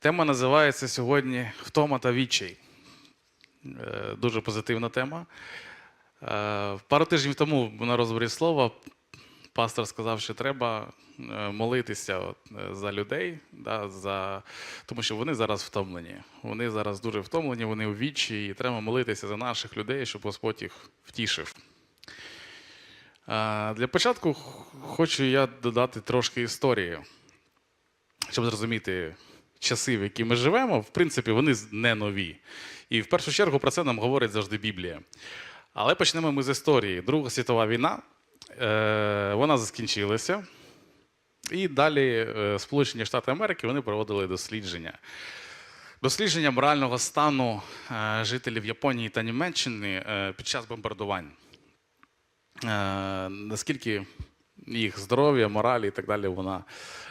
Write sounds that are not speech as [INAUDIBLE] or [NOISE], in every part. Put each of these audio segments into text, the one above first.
Тема називається сьогодні Втома та відчай. Е, Дуже позитивна тема. Е, Пару тижнів тому на розборі слова пастор сказав, що треба е, молитися за людей, тому що вони зараз втомлені. Вони зараз дуже втомлені, вони у відчаї, і треба молитися за наших людей, щоб Господь їх втішив. Для початку хочу я додати трошки історії, щоб зрозуміти часи, в які ми живемо, в принципі, вони не нові. І в першу чергу про це нам говорить завжди Біблія. Але почнемо ми з історії. Друга світова війна, е, вона закінчилася. І далі е, Сполучені Штати Америки вони проводили дослідження. Дослідження морального стану е, жителів Японії та Німеччини під час бомбардувань. Наскільки їх здоров'я, мораль і так далі, вона,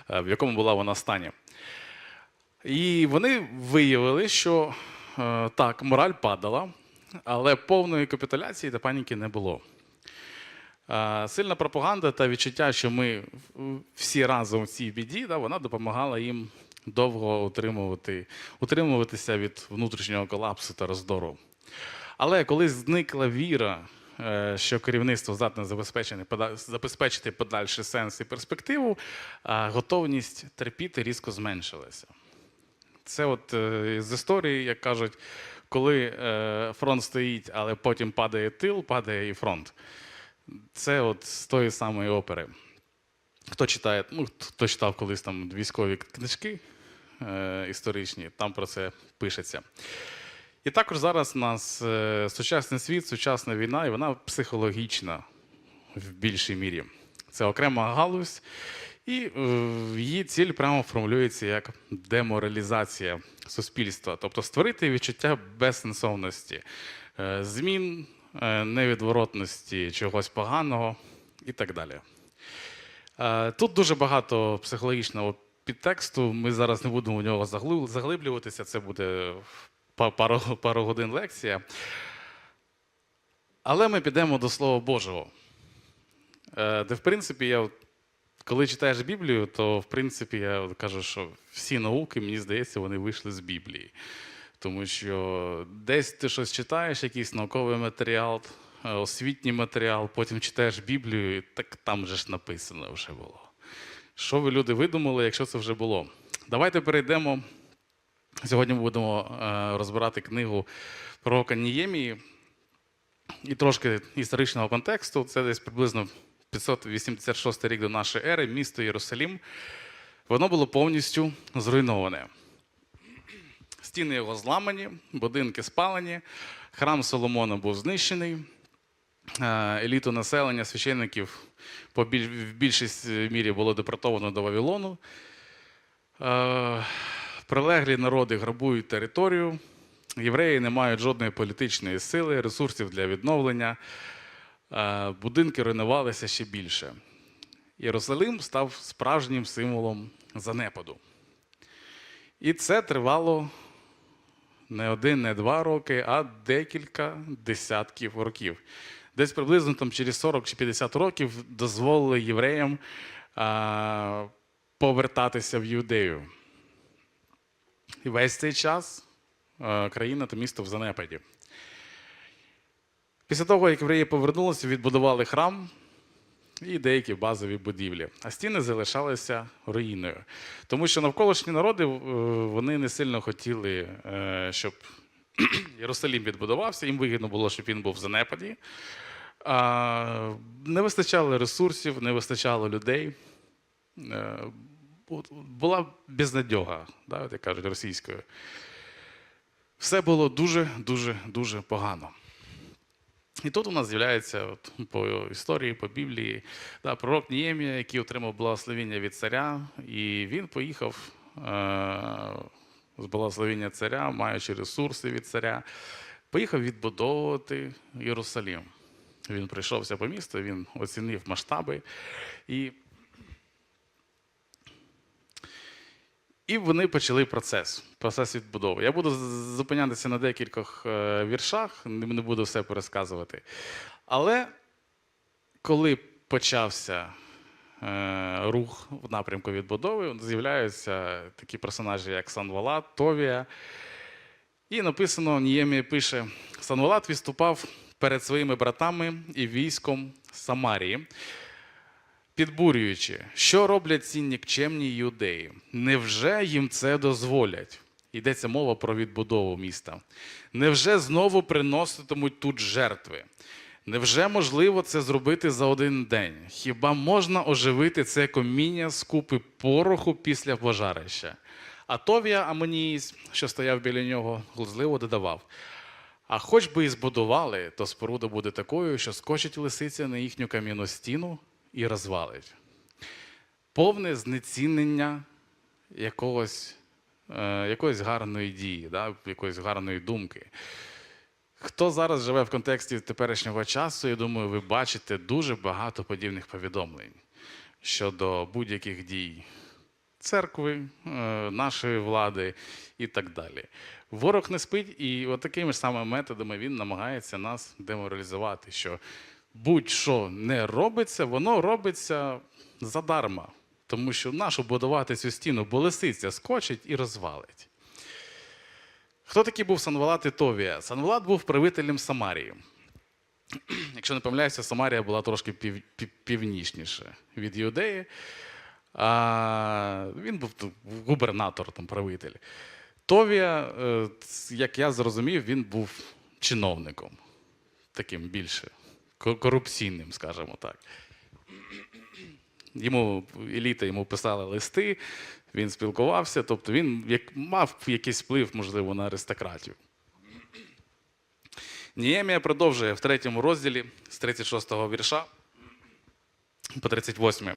в якому була вона стані. І вони виявили, що е, так, мораль падала, але повної капітуляції та паніки не було. Е, Сильна пропаганда та відчуття, що ми всі разом в цій біді, вона допомагала їм довго утримувати, утримуватися від внутрішнього колапсу та роздору. Але коли зникла віра, е, що керівництво здатне забезпечити, подальший сенс і перспективу, готовність терпіти різко зменшилася. Це от е, з історії, як кажуть, коли е, фронт стоїть, але потім падає тил, падає і фронт. Це от з тої самої опери. Хто читає, ну, хто читав колись там військові книжки е, історичні, там про це пишеться. І також зараз у нас е, сучасний світ, сучасна війна, і вона психологічна в більшій мірі. Це окрема галузь, і е, її ціль прямо формулюється як деморалізація суспільства, тобто створити відчуття безсенсовності, е, змін, е, невідворотності чогось поганого і так далі. Тут дуже багато психологічного підтексту. Ми зараз не будемо в нього заглиблюватися. Це буде пару, пару годин лекція. Але ми підемо до Слова Божого. Де, в принципі, я, коли читаєш Біблію, то в принципі я кажу, що всі науки, мені здається, вони вийшли з Біблії. Тому що десь ти щось читаєш, якийсь науковий матеріал, е, освітній матеріал, потім читаєш Біблію, і так там же ж написано вже було. Що ви люди видумали, якщо це вже було? Давайте перейдемо. Сьогодні будемо е, розбирати книгу пророка Ніємії. І трошки історичного контексту. Це десь приблизно 586 рік до нашої ери, місто Єрусалім. Воно було повністю зруйноване. Стіни його зламані, будинки спалені, храм Соломона був знищений. Е, Еліту населення священників в більшість мірі було депортовано до Вавилону. Е, Прилеглі народи грабують територію. Євреї не мають жодної політичної сили, ресурсів для відновлення. Е, Будинки руйнувалися ще більше. Єрусалим став справжнім символом занепаду. І це тривало не один, не два роки, а декілька десятків років. Десь приблизно там, через 40 чи 50 років дозволили євреям а, повертатися в Юдею. І весь цей час е, країна та місто в занепаді. Після того, як євреї повернулися, відбудували храм і деякі базові будівлі, а стіни залишалися руїною. Тому що навколишні народи е, вони не сильно хотіли, е, щоб [CLEARS THROAT] Єрусалім відбудувався, їм вигідно було, щоб він був в занепаді. Не вистачало ресурсів, не вистачало людей. Е, Була безнадьога, як кажуть російською. Все було дуже, дуже, дуже погано. І тут у нас з'являється от, по історії, по Біблії, да, пророк Ніємія, який отримав благословення від царя, і він поїхав е- з благословіння царя, маючи ресурси від царя, поїхав відбудовувати Єрусалім. Він прийшовся по місту, він оцінив масштаби. І І вони почали процес, процес відбудови. Я буду зупинятися на декількох е, віршах, не буду все пересказувати. Але коли почався е, рух в напрямку відбудови, з'являються такі персонажі, як Санвалат, Товія. І написано, Ніємія пише: Санвалат відступав перед своїми братами і військом Самарії, підбурюючи, що роблять ці нікчемні юдеї. Невже їм це дозволять? Йдеться мова про відбудову міста. Невже знову приноситимуть тут жертви? Невже можливо це зробити за один день? Хіба можна оживити це коміння з купи пороху після пожарища? А Товія Амоніїсь, що стояв біля нього, глузливо додавав: А хоч би і збудували, то споруда буде такою, що скочить лисиця на їхню кам'яну стіну і розвалить. Повне знецінення якогось, е, якоїсь гарної дії, да, якоїсь гарної думки. Хто зараз живе в контексті теперішнього часу, я думаю, ви бачите дуже багато подібних повідомлень щодо будь-яких дій церкви, е, нашої влади і так далі. Ворог не спить, і от такими ж самими методами він намагається нас деморалізувати, що будь-що не робиться, воно робиться задарма. Тому що нашу будувати цю стіну, бо лисиця скочить і розвалить. Хто такий був Санвалат і Товія? Санвалат був правителем Самарії. [CLEARS THROAT] Якщо не помиляюся, Самарія була трошки пів, пів- північніше від Юдеї. А, він був губернатор, там, правитель. Товія, е, як я зрозумів, він був чиновником, таким більше корупційним, скажімо так. Йому еліта йому писала листи, він спілкувався, тобто він мав якийсь вплив, можливо, на аристократів. Ніємія продовжує в третьому розділі з 36-го вірша по 38.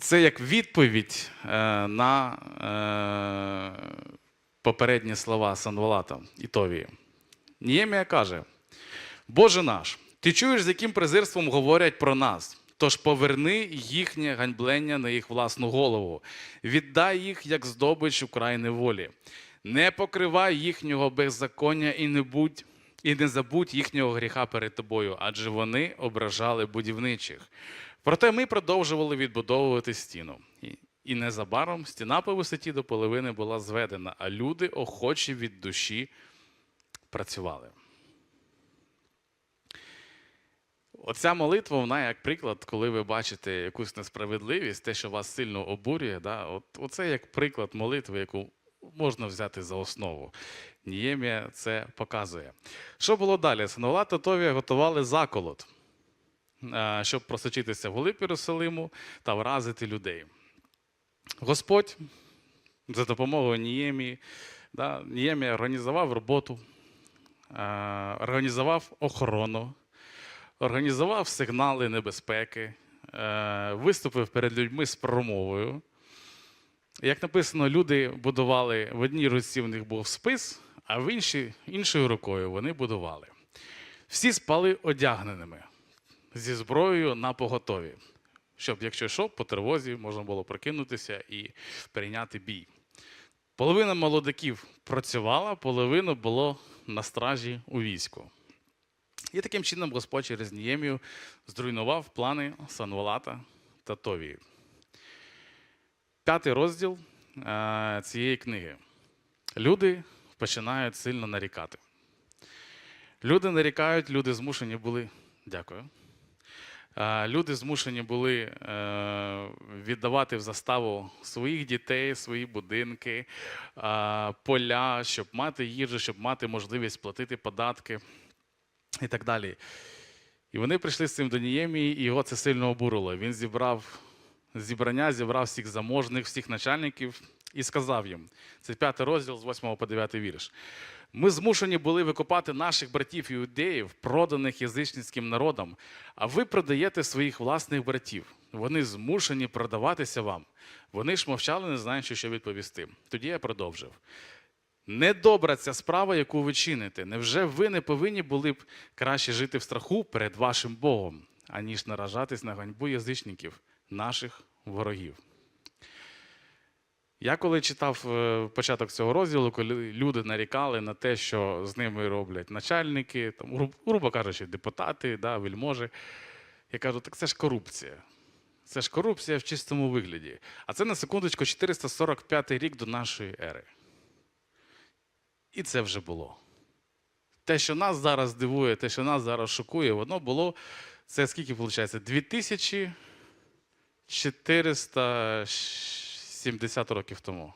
Це як відповідь е, на е, попередні слова Санвалата і Товії. Ніємія каже: Боже наш, ти чуєш, з яким презирством говорять про нас. Тож поверни їхнє ганьблення на їх власну голову, віддай їх як здобич у край неволі. Не покривай їхнього беззаконня і не будь і не забудь їхнього гріха перед тобою, адже вони ображали будівничих. Проте ми продовжували відбудовувати стіну. І- незабаром стіна по висоті до половини була зведена, а люди охочі від душі працювали. Оця молитва, вона як приклад, коли ви бачите якусь несправедливість, те, що вас сильно обурює, да, от, оце як приклад молитви, яку можна взяти за основу. Ніємія це показує. Що було далі? Санула та Товія готували заколот, щоб просочитися в глиб Єрусалиму та вразити людей. Господь за допомогою Ніємії, да, Ніємія організував роботу, організував охорону, організував сигнали небезпеки, е, виступив перед людьми з промовою. Як написано, люди будували в одній руці в них був спис, а в іншій, іншою рукою вони будували. Всі спали одягненими зі зброєю на поготові, щоб, якщо що, по тривозі можна було прокинутися і прийняти бій. Половина молодиків працювала, половина було на стражі у війську. І таким чином Господь через Ніємію зруйнував плани Санвалата та Товії. П'ятий розділ е, цієї книги. Люди починають сильно нарікати. Люди нарікають, люди змушені були. Дякую. Е, Люди змушені були е, віддавати в заставу своїх дітей, свої будинки, поля, щоб мати їжу, щоб мати можливість платити податки і так далі. І вони прийшли з цим до Ніємії, і його це сильно обурило. Він зібрав зібрання, зібрав всіх заможних, всіх начальників і сказав їм: це п'ятий розділ з 8 по 9 вірш. Ми змушені були викопати наших братів іудеїв, проданих язичницьким народом, а ви продаєте своїх власних братів. Вони змушені продаватися вам. Вони ж мовчали, не знаючи, що відповісти. Тоді я продовжив. Недобра ця справа, яку ви чините. Невже ви не повинні були б краще жити в страху перед вашим Богом, аніж наражатись на ганьбу язичників, наших ворогів? Я коли читав е, початок цього розділу, коли люди нарікали на те, що з ними роблять начальники, там, грубо кажучи, депутати, да, вельможі, Я кажу, так це ж корупція. Це ж корупція в чистому вигляді. А це на секундочку 445 рік до нашої ери. І це вже було. Те, що нас зараз дивує, те, що нас зараз шокує, воно було. Це скільки виходить? 2470 років тому.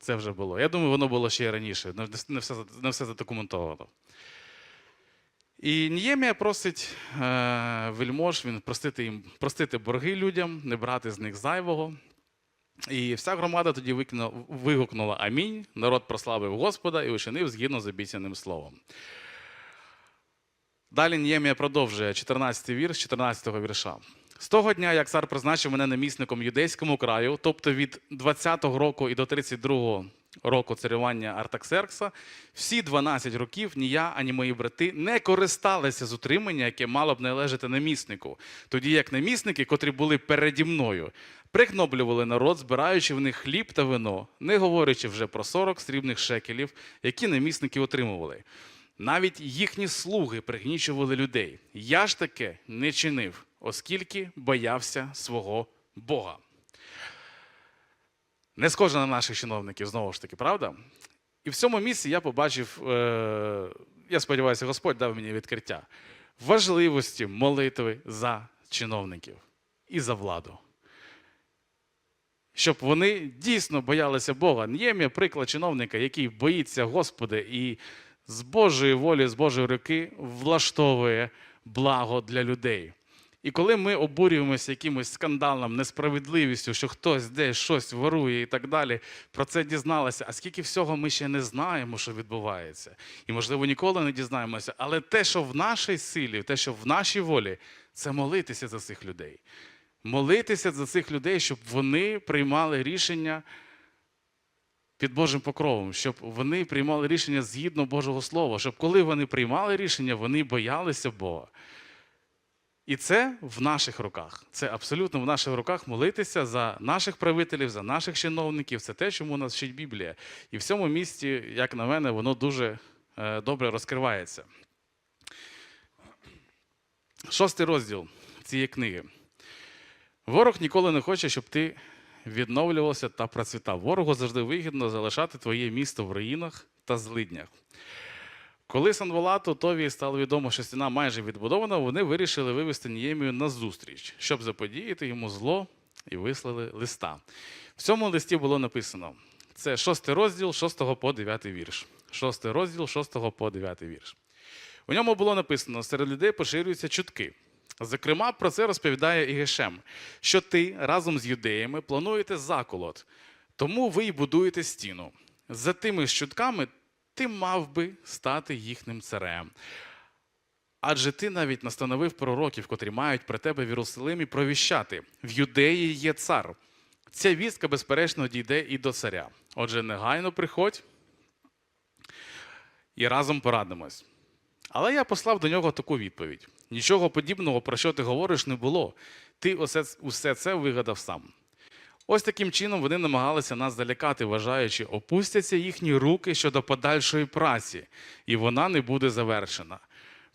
Це вже було. Я думаю, воно було ще й раніше. Не- все, не все задокументовано. І Ніємія просить е, вельмож він простити їм простити борги людям, не брати з них зайвого. І вся громада тоді вигукнула Амінь. Народ прославив Господа і учинив згідно з обіцяним словом. Далі Ніємія продовжує 14 вірш, 14 вірша. З того дня, як цар призначив мене намісником юдейському краю, тобто від 20-го року і до 32-го року царювання Артаксеркса, всі 12 років ні я, ані мої брати не користалися з утримання, яке мало б належати наміснику, тоді як намісники, котрі були переді мною, прикноблювали народ, збираючи в них хліб та вино, не говорячи вже про 40 срібних шекелів, які намісники отримували. Навіть їхні слуги пригнічували людей. Я ж таке не чинив, оскільки боявся свого Бога. Не схоже на наших чиновників, знову ж таки, правда? І в цьому місці я побачив, е, я сподіваюся, Господь дав мені відкриття важливості молитви за чиновників і за владу. Щоб вони дійсно боялися Бога. Ніємія приклад чиновника, який боїться Господа і з Божої волі, з Божої руки влаштовує благо для людей. І коли ми обурюємося якимось скандалом, несправедливістю, що хтось десь щось ворує і так далі, про це дізналися. А скільки всього ми ще не знаємо, що відбувається. І, можливо, ніколи не дізнаємося. Але те, що в нашій силі, те, що в нашій волі, це молитися за цих людей. Молитися за цих людей, щоб вони приймали рішення під Божим покровом, щоб вони приймали рішення згідно Божого Слова, щоб коли вони приймали рішення, вони боялися Бога. І це в наших руках. Це абсолютно в наших руках молитися за наших правителів, за наших чиновників. Це те, чому нас вчить Біблія. І в цьому місці, як на мене, воно дуже е, добре розкривається. Шостий розділ цієї книги. Ворог ніколи не хоче, щоб ти відновлювався та процвітав. Ворогу завжди вигідно залишати твоє місто в руїнах та злиднях. Коли Санволату Тові стало відомо, що стіна майже відбудована, вони вирішили вивести Ніємію на зустріч, щоб заподіяти йому зло, і вислали листа. В цьому листі було написано: це шостий розділ, 6 по 9 вірш. Шостий розділ, 6 по 9 вірш. У ньому було написано: серед людей поширюються чутки. Зокрема, про це розповідає Ігешем, що ти разом з юдеями плануєте заколот, тому ви й будуєте стіну. За тими ж чутками ти мав би стати їхнім царем. Адже ти навіть настановив пророків, котрі мають при тебе в Єрусалимі провіщати: в юдеї є цар. Ця вістка, безперечно, дійде і до царя. Отже, негайно приходь і разом порадимось. Але я послав до нього таку відповідь: нічого подібного, про що ти говориш, не було. Ти усе, усе це вигадав сам. Ось таким чином вони намагалися нас залякати, вважаючи, опустяться їхні руки щодо подальшої праці, і вона не буде завершена.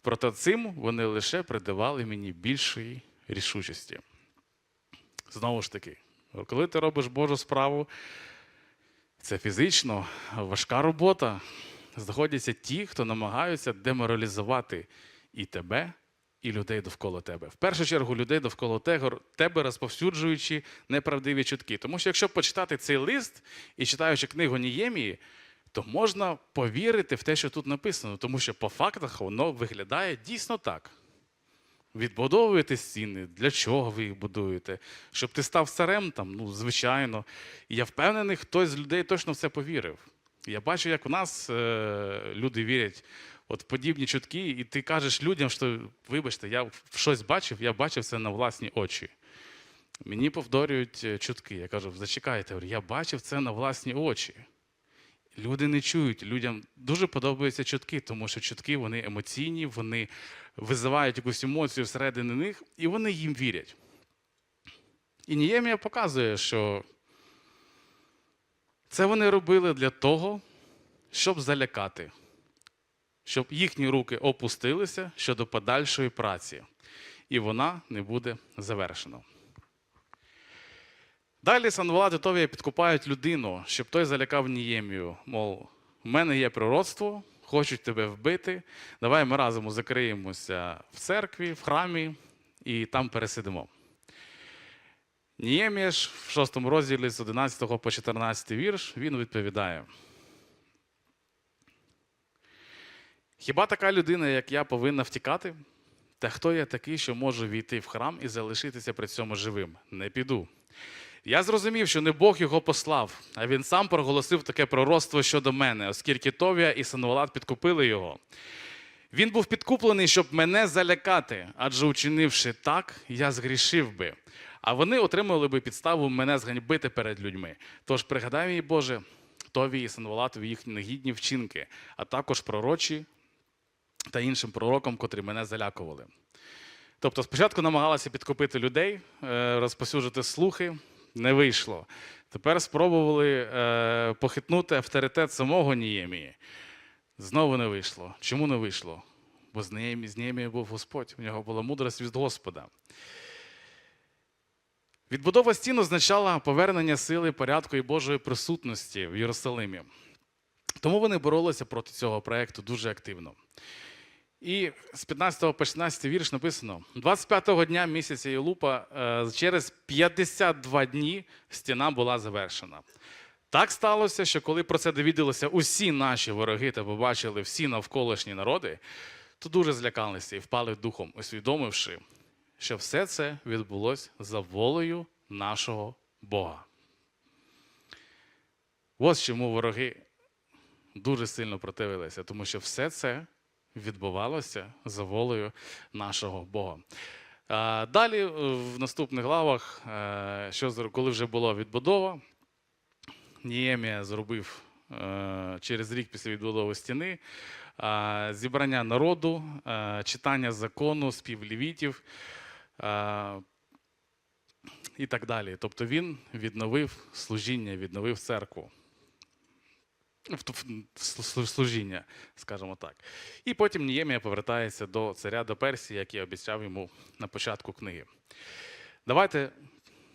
Проте цим вони лише придавали мені більшої рішучості. Знову ж таки, коли ти робиш Божу справу, це фізично важка робота. Знаходяться ті, хто намагаються деморалізувати і тебе, і людей довкола тебе. В першу чергу людей довкола тебе розповсюджуючи неправдиві чутки. Тому що якщо почитати цей лист і читаючи книгу Ніємії, то можна повірити в те, що тут написано, тому що по фактах воно виглядає дійсно так. Відбудовуєте стіни, для чого ви їх будуєте? Щоб ти став царем там, ну, звичайно. І я впевнений, хтось з людей точно в це повірив. Я бачу, як у нас е, люди вірять от подібні чутки, і ти кажеш людям, що вибачте, я щось бачив, я бачив це на власні очі. Мені повторюють е, чутки. Я кажу, зачекайте, я бачив це на власні очі. Люди не чують, людям дуже подобаються чутки, тому що чутки вони емоційні, вони визивають якусь емоцію всередині них, і вони їм вірять. І Ніємія показує, що це вони робили для того, щоб залякати. Щоб їхні руки опустилися щодо подальшої праці, і вона не буде завершена. Далі Санвалат і Товія підкупають людину, щоб той залякав Ніємію. Мов, у мене є пророцтво, хочуть тебе вбити. Давай ми разом закриємося в церкві, в храмі і там пересидимо. Ніємія ж в шостому розділі з 11 по 14 вірш він відповідає. Хіба така людина, як я, повинна втікати? Та хто я такий, що можу війти в храм і залишитися при цьому живим? Не піду. Я зрозумів, що не Бог його послав, а він сам проголосив таке пророцтво щодо мене, оскільки Товія і Сануалат підкупили його. Він був підкуплений, щоб мене залякати, адже учинивши так, я згрішив би. А вони отримали би підставу мене зганьбити перед людьми. Тож пригадай мій Боже, Тові і Санвалатові їхні негідні вчинки, а також пророчі та іншим пророкам, котрі мене залякували. Тобто, спочатку намагалися підкупити людей, е, розпосюджити слухи, не вийшло. Тепер спробували е, похитнути авторитет самого Ніємії. Знову не вийшло. Чому не вийшло? Бо з Ніємі, з Ніємією був Господь, у нього була мудрость від Господа. Відбудова стін означала повернення сили, порядку і Божої присутності в Єрусалимі. Тому вони боролися проти цього проєкту дуже активно. І з 15 по 16 вірш написано: 25-го дня місяця Єлупа е, через 52 дні стіна була завершена. Так сталося, що коли про це довідалися усі наші вороги та побачили всі навколишні народи, то дуже злякалися і впали духом, усвідомивши, що все це відбулося за волею нашого Бога. Ось чому вороги дуже сильно противилися, тому що все це відбувалося за волею нашого Бога. Далі, в наступних главах, е, що коли вже була відбудова, Ніємія зробив е, через рік після відбудови стіни е, зібрання народу, читання закону, спів лівітів і так далі. Тобто він відновив служіння, відновив церкву. Служіння, скажімо так. І потім Ніємія повертається до царя до Персії, як і обіцяв йому на початку книги. Давайте,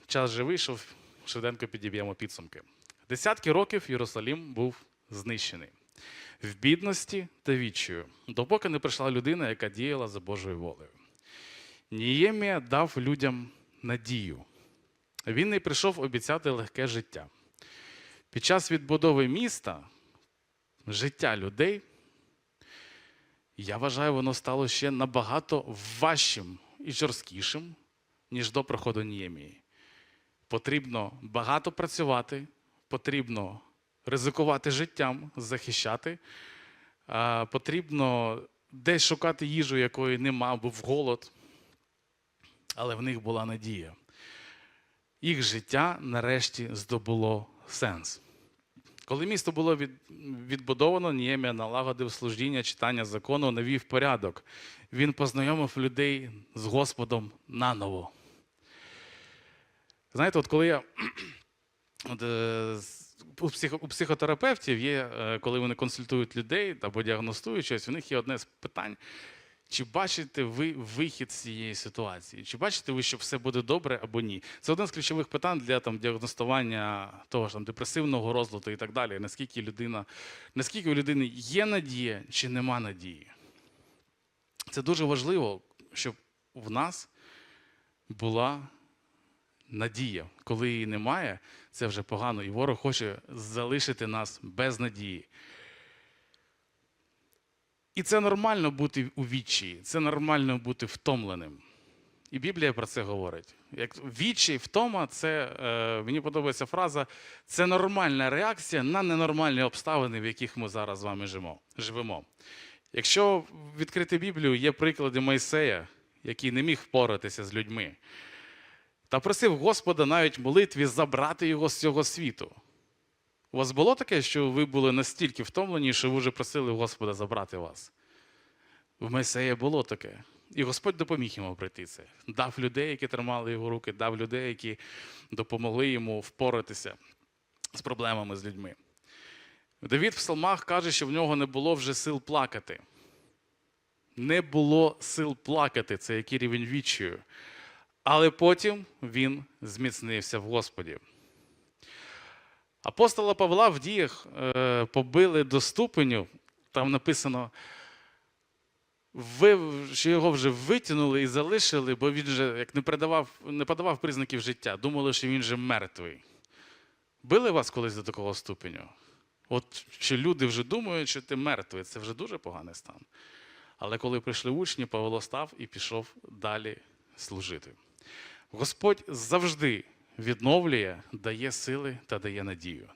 час вже вийшов, швиденько підіб'ємо підсумки. Десятки років Єрусалім був знищений в бідності та відчаю, допоки не прийшла людина, яка діяла за Божою волею. Ніємія дав людям надію. Він не прийшов обіцяти легке життя. Під час відбудови міста життя людей, я вважаю, воно стало ще набагато важчим і жорсткішим, ніж до приходу Ніємії. Потрібно багато працювати, потрібно ризикувати життям, захищати, потрібно десь шукати їжу, якої нема, був голод. Але в них була надія. Їх життя нарешті здобуло сенс. Коли місто було від, відбудовано, Ніємія налагодив служіння, читання закону, навів порядок. Він познайомив людей з Господом наново. Знаєте, от коли я [CLEARS THROAT] от, е, у психотерапевтів є, е, коли вони консультують людей або діагностують щось, у них є одне з питань. Чи бачите ви вихід з цієї ситуації? Чи бачите ви, що все буде добре або ні? Це один з ключових питань для там, діагностування того ж там, депресивного розладу і так далі. Наскільки людина, наскільки у людини є надія чи нема надії? Це дуже важливо, щоб в нас була надія. Коли її немає, це вже погано. І ворог хоче залишити нас без надії. І це нормально бути у відчаї, це нормально бути втомленим. І Біблія про це говорить. Як відчай, втома, це е, мені подобається фраза, це нормальна реакція на ненормальні обставини, в яких ми зараз з вами живемо. Якщо відкрити Біблію, є приклади Мойсея, який не міг впоратися з людьми, та просив Господа навіть молитві забрати його з цього світу. У вас було таке, що ви були настільки втомлені, що ви вже просили Господа забрати вас? В Месея було таке. І Господь допоміг йому пройти це. Дав людей, які тримали його руки, дав людей, які допомогли йому впоратися з проблемами з людьми. Давід в псалмах каже, що в нього не було вже сил плакати. Не було сил плакати, це який рівень відчаю. Але потім він зміцнився в Господі. Апостола Павла в діях е, побили до ступеню, там написано, що його вже витягнули і залишили, бо він же як не, передавав, не подавав признаків життя, думали, що він же мертвий. Били вас колись до такого ступеню? От що люди вже думають, що ти мертвий, це вже дуже поганий стан. Але коли прийшли учні, Павло став і пішов далі служити. Господь завжди відновлює, дає сили та дає надію.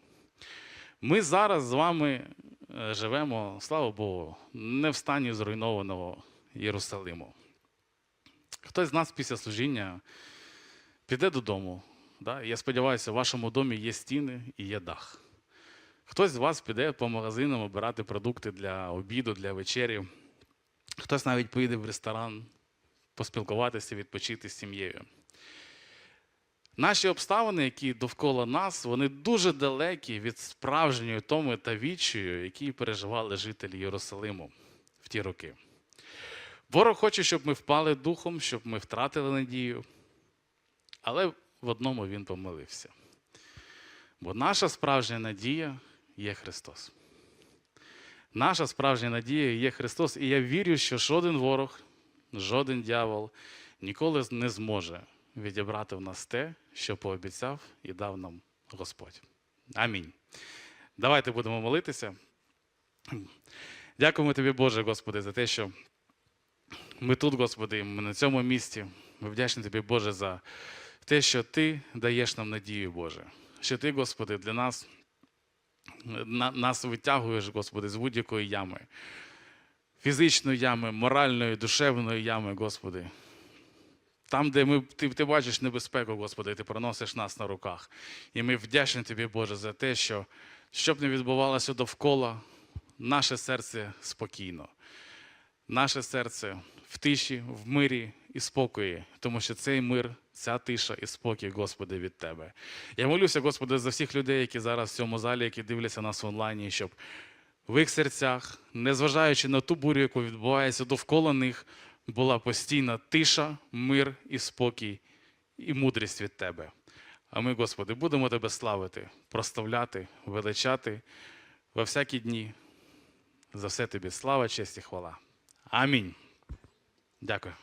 Ми зараз з вами е, живемо, слава Богу, не в стані зруйнованого Єрусалиму. Хтось з нас після служіння піде додому. Да? Я сподіваюся, в вашому домі є стіни і є дах. Хтось з вас піде по магазинам обирати продукти для обіду, для вечері. Хтось навіть поїде в ресторан поспілкуватися, відпочити з сім'єю. Наші обставини, які довкола нас, вони дуже далекі від справжньої томи та відчаю, які переживали жителі Єрусалиму в ті роки. Ворог хоче, щоб ми впали духом, щоб ми втратили надію. Але в одному він помилився. Бо наша справжня надія є Христос. Наша справжня надія є Христос. І я вірю, що жоден ворог, жоден дьявол ніколи не зможе відібрати в нас те, що пообіцяв і дав нам Господь. Амінь. Давайте будемо молитися. Дякуємо тобі, Боже, Господи, за те, що ми тут, Господи, ми на цьому місці. Ми вдячні тобі, Боже, за те, що Ти даєш нам надію, Боже. Що Ти, Господи, для нас, на- нас витягуєш, Господи, з будь-якої ями. Фізичної ями, моральної, душевної ями, Господи. Там, де ми, ти, ти бачиш небезпеку, Господи, ти проносиш нас на руках. І ми вдячні Тобі, Боже, за те, що щоб не відбувалося довкола, наше серце спокійно. Наше серце в тиші, в мирі і спокої, тому що цей мир, ця тиша і спокій, Господи, від Тебе. Я молюся, Господи, за всіх людей, які зараз в цьому залі, які дивляться нас онлайні, щоб в їх серцях, незважаючи на ту бурю, яку відбувається довкола них, була постійна тиша, мир і спокій, і мудрість від Тебе. А ми, Господи, будемо Тебе славити, проставляти, величати во всякі дні. За все Тобі слава, честь і хвала. Амінь. Дякую.